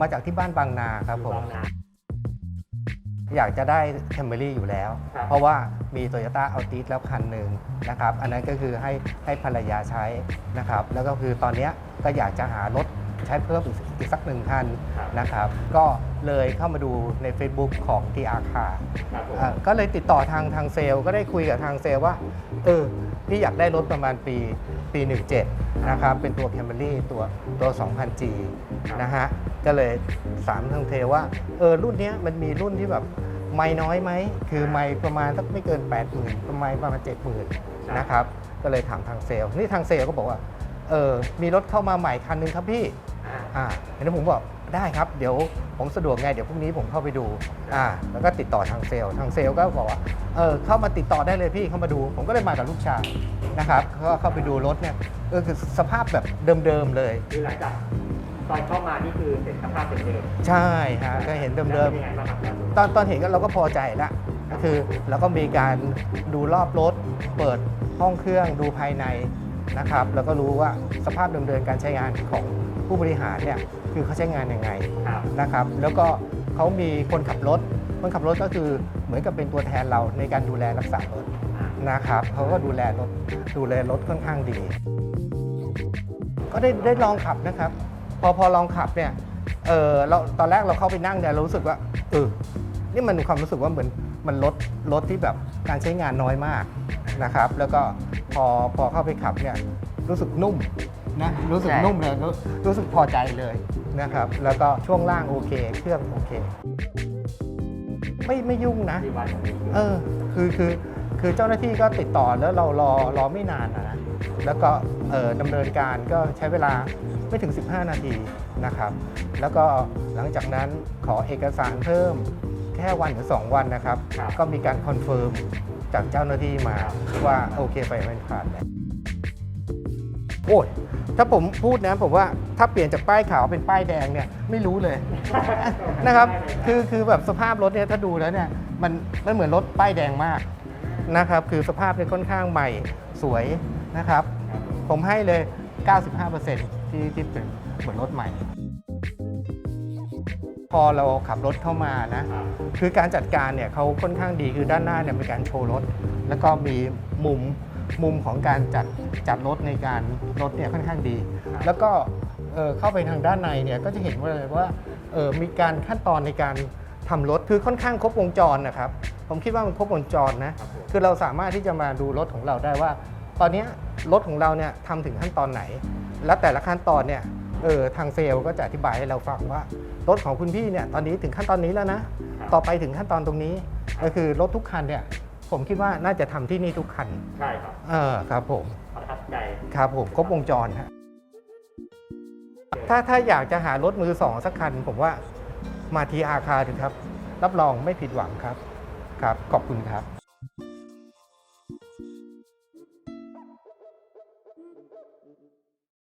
มาจากที่บ้านบางนาครับผมบางนาอยากจะได้แคมเบรี่อยู่แล้ว ครับ เพราะว่ามีโตโยต้าอัลติสแล้วคันหนึ่งนะครับ อันนั้นก็คือให้ให้ภรรยาใช้นะครับ แล้วก็คือตอนเนี้ยก็อยากจะหารถใช้เพิ่มอีกอีกสักหนึ่งคันครับนะครับ ก็เลยเข้ามาดูใน Facebook ของ TR Car ครับผม อ่าก็เลยติดต่อทางทางเซลล์ก็ได้คุยกับทางเซลล์ว่าเออพี่อยากได้รถประมาณปีปี 17 นะครับ เป็นตัว Camry ตัวตัว 2000G นะฮะ ก็เลยสามทางเทลว่าเออรุ่นเนี้ยมันมีรุ่นที่แบบไม่น้อยไหม คือไม่ประมาณสักไม่เกิน 80,000ประมาณประมาณ 70,000นะครับ ก็เลยถามทางเซลล์ นี่ทางเซลล์ก็บอกว่า เออ มีรถเข้ามาใหม่คันนึงครับพี่อ่าอ่าเห็นผมบอกได้ครับ เดี๋ยวผมสะดวกไง เดี๋ยวพรุ่งนี้ผมเข้าไปดู อ่า แล้วก็ติดต่อทางเซลล์ ทางเซลล์ก็บอกว่า เออ เข้ามาติดต่อได้เลยพี่ เข้ามาดู ผมก็เลยมากับลูกชายนะครับ ก็เข้าไปดูรถเนี่ย เออ คือสภาพแบบเดิมๆเลยคือหลังจาก ตอนเข้ามานี่คือเห็นสภาพเดิมใช่ฮะก็เห็นๆเดิมแล้วเป็นยังไงบ้างครับๆตอนตอนเห็นก็เราก็พอใจละก็คือเราก็มีการดูรอบรถ เปิดห้องเครื่องดูภายในนะครับ แล้วก็รู้ว่าสภาพเดิมๆการใช้งานของผู้บริหารเนี่ยคือเขาใช้งานยังไง ครับนะครับแล้วก็เขามีคนขับรถ คนขับรถก็คือเหมือนกับเป็นตัวแทนเราในการดูแลรักษารถอ่านะครับเขาก็ดูแลรถดูแลรถค่อนข้างดี ก็ได้ได้ลองขับนะครับ พอพอลองขับเนี่ยเออเราตอนแรกเราเข้าไปนั่งเนี่ยเรารู้สึกว่าเออนี่มันมีความรู้สึกว่าเหมือนมันรถรถที่แบบการใช้งานน้อยมากนะครับ แล้วก็พอพอเข้าไปขับเนี่ยรู้สึกนุ่มนะรู้สึกใช่นุ่มเลยรู้รู้สึกพอใจเลยนะครับ แล้วก็ช่วงล่างโอเค เครื่องโอเค ไม่ไม่ยุ่งนะที่วันของนี้เออคือคือคือเจ้าหน้าที่ก็ติดต่อแล้วเรารอรอไม่นานนะนะแล้วก็เอ่อดำเนินการก็ใช้เวลา ไม่ถึง 15 นาทีนะครับ แล้วก็หลังจากนั้นขอเอกสารเพิ่มแค่วันหรือ 2 วันนะครับก็มีการคอนเฟิร์มจากเจ้าหน้าที่มาว่าโอเคไปไม่ผ่านแล้วโอ้ยถ้าผมพูดนะผมว่าถ้าเปลี่ยนจากป้ายขาวเป็นป้ายแดงเนี่ยไม่รู้เลย นะครับ คือคือแบบสภาพรถเนี่ยถ้าดูแล้วเนี่ยมันมันเหมือนรถป้ายแดงมากนะครับ คือสภาพเนี่ยค่อนข้างใหม่สวยนะครับ ผมให้เลย 95% ที่ที่เป็นเหมือนรถใหม่ พอเราขับรถเข้ามานะคือการจัดการเนี่ยเขาค่อนข้างดีคือด้านหน้าเนี่ยมีการโชว์รถ แล้วก็มีมุมมุมของการจัดจัดรถในการรถเนี่ยค่อนข้างดี แล้วก็เข้าไปทางด้านในเนี่ยก็จะเห็นว่าเลยว่าเอ่อมีการขั้นตอนในการทำรถคือค่อนข้างครบวงจรนะครับ ผมคิดว่ามันครบวงจรนะค,คือเราสามารถที่จะมาดูรถของเราได้ว่า ตอนนี้รถของเราเนี่ยทำถึงขั้นตอนไหน และแต่ละขั้นตอนเนี่ยเออทางเซลล์ก็จะอธิบายให้เราฟังว่ารถของคุณพี่เนี่ยตอนนี้ถึงขั้นตอนนี้แล้วนะครับต่อไปถึงขั้นตอนตรงนี้ ก็คือรถทุกคันเนี่ยผมคิดว่าน่าจะทำที่นี่ทุกคัน ใช่ครับ เออครับผมประทับใจครับผมครบวงจรฮะถ้าถ้าอยากจะหารถมือสองสักคัน ผมว่ามาทีอาคาดูครับ รับรองไม่ผิดหวังครับ ครับ ขอบคุณครับ